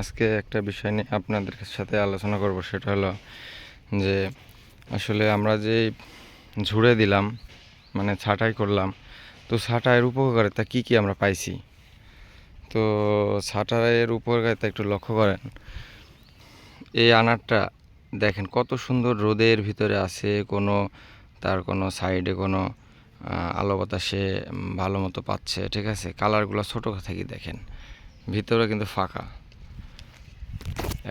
আজকে একটা বিষয় নিয়ে আপনাদের সাথে আলোচনা করব, সেটা হলো যে আসলে আমরা যে ঝুড়ে দিলাম মানে ছাঁটাই করলাম, তো ছাঁটাইয়ের উপকারিতা কি কি আমরা পাইছি? তো ছাঁটাইয়ের উপকারিতা একটু লক্ষ্য করেন। এই আনারটা দেখেন কত সুন্দর রোদের ভিতরে আছে, কোনো তার কোনো সাইডে কোনো আলো বাতাসে ভালো মতো পাচ্ছে, ঠিক আছে? কালারগুলো ছোটো থেকে দেখেন। ভিতরে কিন্তু ফাঁকা।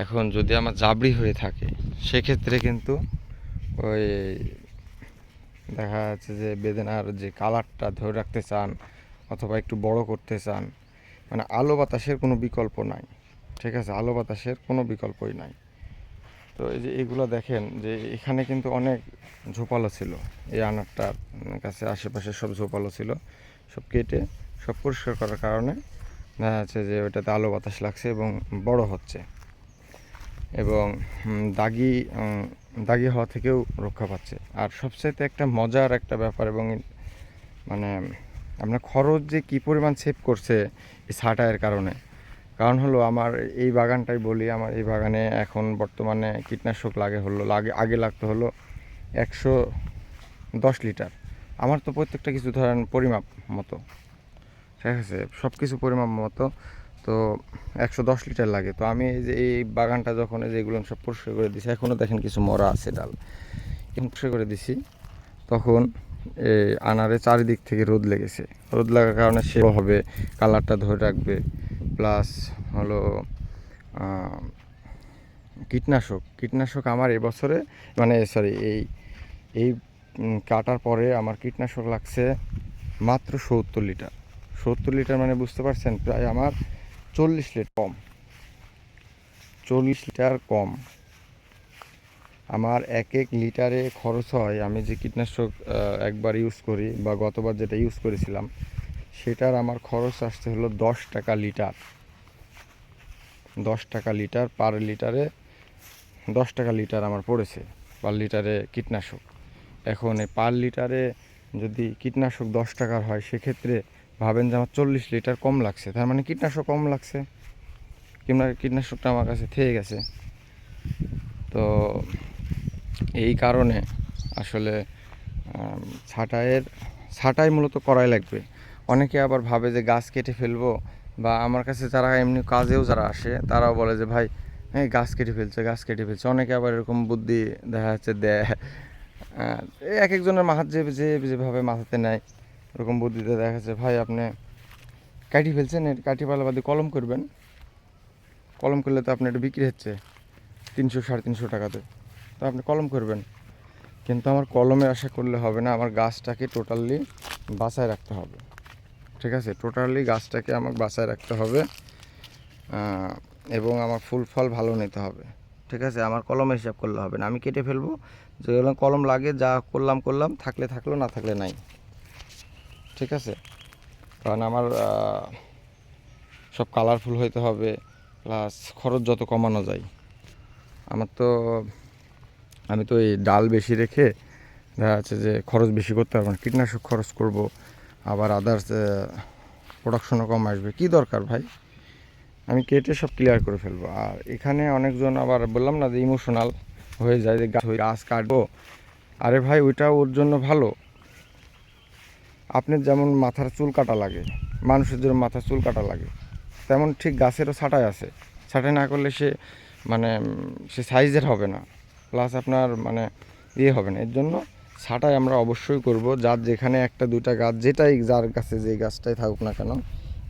এখন যদি আমার জাবড়ি হয়ে থাকে, সেক্ষেত্রে কিন্তু ওই দেখা যাচ্ছে যে বেদনার যে কালারটা ধরে রাখতে চান অথবা একটু বড় করতে চান মানে আলো বাতাসের কোনো বিকল্প নাই, ঠিক আছে? আলো বাতাসের কোনো বিকল্পই নাই। তো এই যে এগুলো দেখেন যে এখানে কিন্তু অনেক ঝোপালো ছিল। এই আনারটার কাছে আশেপাশে সব ঝোপালো ছিল। সব কেটে সব পরিষ্কার করার কারণে দেখা যাচ্ছে যে ওটাতে আলো বাতাস লাগছে এবং বড় হচ্ছে। এবং দাগি দাগি হওয়া থেকেও রক্ষা পাচ্ছে। আর সবচাইতে একটা মজার একটা ব্যাপার এবং মানে আপনার খরচ যে কী পরিমাণ সেভ করছে এই ছাটাইয়ের কারণে। কারণ হলো আমার এই বাগানটাই বলি, আমার এই বাগানে এখন বর্তমানে কীটনাশক লাগে হলো, লাগে, আগে লাগতে হলো একশো দশ লিটার। আমার তো প্রত্যেকটা কিছু ধরেন পরিমাপ মতো। ঠিক আছে? সব কিছু পরিমাপ মতো। তো একশো দশ লিটার লাগে। তো আমি এই যে এই বাগানটা যখন এই যে এগুলো সব পরিষ্কার করে দিছি এখনও দেখেন কিছু মরা আছে ডাল। এখন পরিষ্কার করে দিছি। তখন এই আনারে চারিদিক থেকে রোদ লেগেছে। রোদ লাগার কারণে সে হবে, কালারটা ধরে রাখবে। প্লাস হলো কীটনাশক। কীটনাশক আমার এবছরে মানে সরি এই এই কাটার পরে আমার কীটনাশক লাগছে মাত্র সত্তর লিটার। সত্তর লিটার মানে বুঝতে পারছেন, প্রায় আমার চল্লিশ লিটার কম। চল্লিশ লিটার কম। আমার এক এক লিটারে খরচ হয়, আমি যে কীটনাশক একবার ইউজ করি বা গতবার যেটা ইউজ করেছিলাম, সেটার আমার খরচ আসতে হলো দশ টাকা লিটার। দশ টাকা লিটার পার লিটারে, দশ টাকা লিটার আমার পড়েছে পার লিটারে কীটনাশক। এখন পার লিটারে যদি কীটনাশক দশ টাকার হয়, সেক্ষেত্রে ভাবেন যে আমার চল্লিশ লিটার কম লাগছে, তার মানে কীটনাশক কম লাগছে, কিংবা কীটনাশকটা আমার কাছে থেকে গেছে। তো এই কারণে আসলে ছাঁটাইয়ের, ছাঁটাই মূলত করাই লাগবে। অনেকে আবার ভাবে যে গাছ কেটে ফেলব, বা আমার কাছে যারা এমনি কাজেও যারা আসে, তারাও বলে যে, ভাই হ্যাঁ গাছ কেটে ফেলছে, গাছ কেটে ফেলছে। অনেকে আবার এরকম বুদ্ধি দেখা যাচ্ছে, দেয়। এক একজনের মাথার যে যে, যেভাবে মাথাতে নেয় ওরকম বুদ্ধিতে দেখা যাচ্ছে ভাই, আপনি কাটি ফেলছেন, এর কাটি পালা বাদে কলম করবেন। কলম করলে তো আপনার এটা বিক্রি হচ্ছে, তিনশো, সাড়ে তিনশো টাকাতে। তো আপনি কলম করবেন। কিন্তু আমার কলমের আশা করলে হবে না, আমার গাছটাকে টোটালি বাঁচায় রাখতে হবে। ঠিক আছে? টোটালি গাছটাকে আমার বাঁচায় রাখতে হবে এবং আমার ফুল ফল ভালো নিতে হবে। ঠিক আছে? আমার কলমে হিসাব করলে হবে না। আমি কেটে ফেলব। যেগুলো কলম লাগে, যা করলাম করলাম, থাকলে থাকল, না থাকলে নাই। ঠিক আছে? কারণ আমার সব কালারফুল হইতে হবে প্লাস খরচ যত কমানো যায়। আমার তো, আমি তো এই ডাল বেশি রেখে দেখা যাচ্ছে যে খরচ বেশি করতে পারব না। কীটনাশক খরচ করব, আবার আদার্স প্রোডাকশনও কম আসবে। কি দরকার ভাই? আমি কেটে সব ক্লিয়ার করে ফেলব। আর এখানে অনেকজন আবার বললাম না যে ইমোশনাল হয়ে যায়, যে গাছ কাটবো। আরে ভাই, ওইটা ওর জন্য ভালো। আপনার যেমন মাথার চুল কাটা লাগে, মানুষের জন্য মাথার চুল কাটা লাগে, তেমন ঠিক গাছেরও ছাঁটাই আছে। ছাঁটাই না করলে সে মানে সে সাইজের হবে না। প্লাস আপনার মানে ইয়ে হবে না। এর জন্য ছাঁটাই আমরা অবশ্যই করব। যার যেখানে একটা, দুইটা গাছ, যেটাই যার কাছে যে গাছটাই থাকুক না কেন,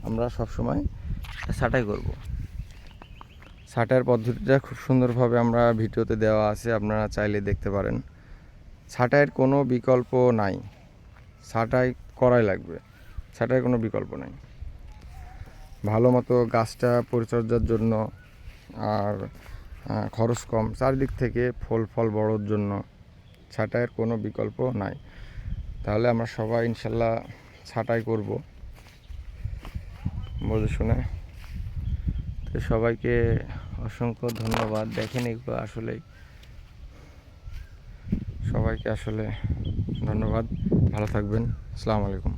আমরা সবসময় ছাঁটাই করব। ছাঁটাইয়ের পদ্ধতিটা খুব সুন্দরভাবে আমরা ভিডিওতে দেওয়া আছে, আপনারা চাইলে দেখতে পারেন। ছাঁটাইয়ের কোনো বিকল্প নাই। ছাঁটাই করাই লাগবে। ছাঁটাই কোনো বিকল্প নাই। ভালো মতো গাছটা পরিচর্যার জন্য আর খরচ কম। চারিদিক থেকে ফল ফল বড়োর জন্য ছাঁটাইয়ের কোনো বিকল্প নাই। তাহলে আমরা সবাই ইনশাল্লাহ ছাঁটাই করব। বুঝে শুনে। তো সবাইকে অসংখ্য ধন্যবাদ। দেখেন এগুলো আসলে সবাইকে আসলে ধন্যবাদ। ভালো থাকবেন। আসসালামু আলাইকুম।